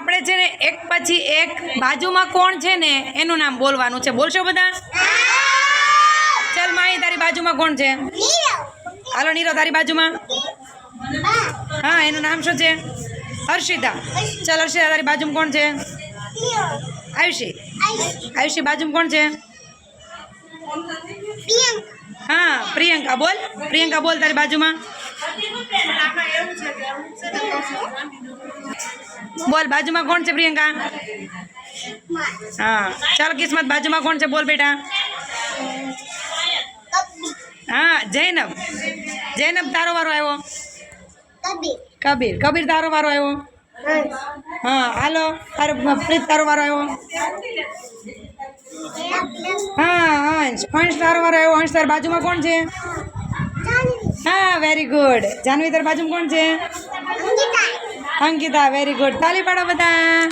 આપણે છે ને એક પછી એક બાજુમાં કોણ છે ને એનું નામ બોલવાનું છે. બોલશો બધા? ચાલ માહી તારી બાજુમાં કોણ છે? હાલો નીરવ તારી બાજુમાં? હા એનું નામ શું છે? હર્ષિતા. ચાલ હર્ષિતા તારી બાજુમાં કોણ છે? આયુષી. આયુષી બાજુમાં કોણ છે? હા પ્રિયંકા બોલ. પ્રિયંકા બોલ તારી બાજુમાં. બોલ બાજુમાં કોણ છે પ્રિયંકા હા ચાલ કિસ્મત બાજુમાં કોણ છે બોલ બેટા હા જૈનબ જૈનબ તારો વારો આવ્યો કબીર કબીર તારો વારો આવ્યો હા હાલો તારો પ્રીત તારો વારો આવ્યો હા અંશ અંશ તારો વારો આવ્યો અંશ તાર બાજુમાં કોણ છે હા વેરી ગુડ જાનવી તાર બાજુમાં કોણ છે અંકિતા વેરી ગુડ તાલી પાડો બધા.